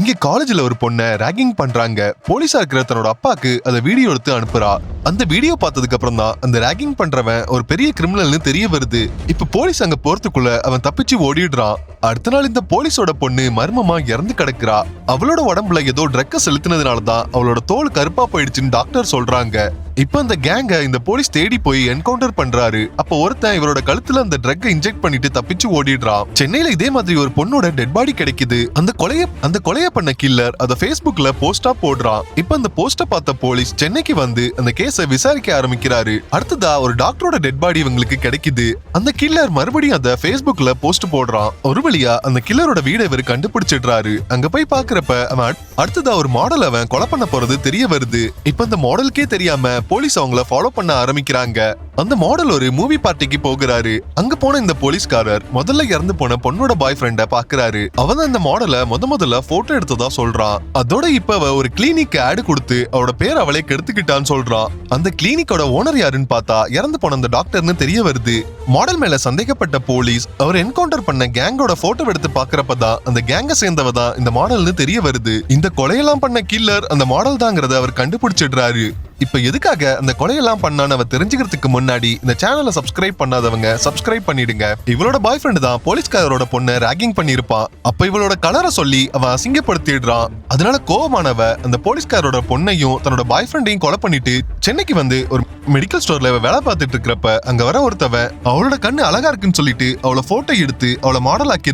இங்க காலேஜ்ல ஒரு பொண்ண ராகிங் பண்றாங்க. போலீஸா இருக்கிற தன்னோட அப்பாக்கு அதை வீடியோ எடுத்து அனுப்புறா. அந்த வீடியோ பார்த்ததுக்கு அப்புறம் தான் அந்த ராகிங் பண்றவன் ஒரு பெரிய கிரிமினல்னு தெரிய வருது. இப்ப போலீஸ் அங்க போறதுக்குள்ள அவன் தப்பிச்சு ஓடிடுறான். அடுத்த நாள் இந்த போலீஸோட பொண்ணு மர்மமா இறந்து கிடக்குறா. அவளோட உடம்புல ஏதோ ட்ரக்க செலுத்தினதுனால தான் அவளோட தோல் கருப்பா போயிடுச்சுன்னு டாக்டர் சொல்றாங்க. இப்ப அந்த கேங்க இந்த போலீஸ் தேடி போய் என்கவுண்டர் பண்றாரு. அப்ப ஒருத்தன் இவரோட கழுத்துல அந்த ட்ரக்கை இன்ஜெக்ட் பண்ணிட்டு தப்பிச்சு ஓடிடுறான். சென்னையில இதே மாதிரி ஒரு பொண்ணோட டெட் பாடி கிடைக்குது. அந்த கொலைய அந்த கொலைய பண்ண கில்லர் அத பேஸ்புக்ல போஸ்டா போடுறான். இப்ப அந்த போஸ்ட பார்த்த போலீஸ் சென்னைக்கு வந்து அந்த கேஸ விசாரிக்க ஆரம்பிக்கிறாரு. அடுத்ததா ஒரு டாக்டரோட டெட் பாடி இவங்களுக்கு கிடைக்குது. அந்த கில்லர் மறுபடியும் அத பேஸ்புக்ல போஸ்ட் போடுறான். ஒரு வழியா அந்த கில்லரோட வீடை இவர் கண்டுபிடிச்சிடுறாரு. அங்க போய் பாக்குறப்ப அவன் அடுத்ததா ஒரு மாடல் அவன் கொலை பண்ண போறது தெரிய வருது. இப்ப அந்த மாடலுக்கே தெரியாம போலீஸ் அவங்கள ஃபாலோ பண்ண ஆரம்பிக்கிறாங்க. அந்த மாடல் ஒரு மூவி பார்ட்டிக்கு போகிறாரு. அங்க போன இந்த போலீஸ்காரர் முதல்ல இறந்து போன பொண்ணோட பாய் ஃப்ரெண்ட பாக்குறாரு. அவன் தான் இந்த மாடலை முத முதல்ல போட்டோ எடுத்ததா சொல்றான். அதோட இப்ப அவ ஒரு கிளினிக் ஆடு கொடுத்து அவளோட பேர் அவளே கெடுத்துக்கிட்டான்னு சொல்றான். அந்த கிளினிக்கோட ஓனர் யாருன்னு பார்த்தா இறந்து போன அந்த டாக்டர்னு தெரிய வருது. மாடல் மேல சந்தேகப்பட்ட போலீஸ் அவர் என்கவுண்டர் பண்ண கேங்கோட போட்டோ எடுத்து பாக்குறப்பதான் அந்த கேங்க சேர்ந்தவ தான் இந்த மாடல்னு தெரிய வருது. இந்த கொலையெல்லாம் பண்ண கில்லர் அந்த மாடல் தாங்கிறத அவர் கண்டுபிடிச்சிடுறாரு. இப்போ எதுக்காக அந்த கொலையெல்லாம் பண்ணான்னு அவ தெரிஞ்சுக்கிறதுக்கு முன்னாடி இந்த சேனலை சப்ஸ்கிரைப் பண்ணாதவங்க சப்ஸ்கிரைப் பண்ணிடுங்க. இவளோட பாய் ஃப்ரெண்டு தான் போலீஸ்காரரோட பொண்ணை ராகிங் பண்ணியிருப்பான் அப்ப இவளோட கலரை சொல்லி அவன் அசிங்கப்படுத்திடுறான் அதனால கோபமானவ அந்த போலீஸ்காரோட பொண்ணையும் தன்னோட பாய் ஃப்ரெண்டையும் கொலை பண்ணிட்டு சென்னைக்கு வந்து ஒரு மெடிக்கல் ஸ்டோர்ல வேலை பார்த்துட்டு இருக்கிறப்ப அங்க வர ஒருத்தவன் அவளோட கண்ணு அழகா இருக்குன்னு சொல்லிட்டு அவளை போட்டோ எடுத்து அவளை மாடல் ஆக்கி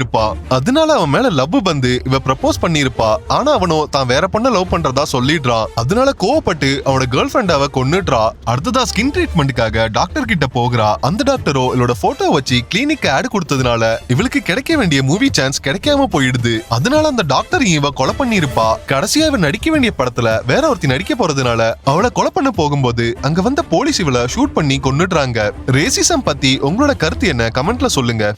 அதனால அவன் மேல லவ் வந்து இவ ப்ரப்போஸ் பண்ணியிருப்பா. ஆனா அவனோ தான் வேற பொண்ணை லவ் பண்றதா சொல்லிடுறான். அதனால கோவப்பட்டு அவனோட கேர்ள் ஃப்ரெண்ட் அவ கொன்னுடுறா. அடுத்ததா ஸ்கின் ட்ரீட்மெண்ட்டுக்காக டாக்டர் கிட்ட போகிறா. அந்த டாக்டரோ இவளோட போட்டோ வச்சு கிளினிக் ஆட் கொடுத்ததுனால இவளுக்கு கிடைக்க வேண்டிய மூவி சான்ஸ் கிடைக்காம போயிடுது. அதனால அந்த டாக்டர் இவ கொலை பண்ணிருப்பா கடைசியா இவன் நடிக்க வேண்டிய படத்துல வேற ஒருத்தி நடிக்க போறதுனால அவளை கொலை பண்ண போகும்போது அங்க வந்த போலீஸ் இவளை ஷூட் பண்ணி கொன்னுடுறாங்க. ரேசிசம் பத்தி உங்களோட கருத்து என்ன? கமெண்ட்ல சொல்லுங்க.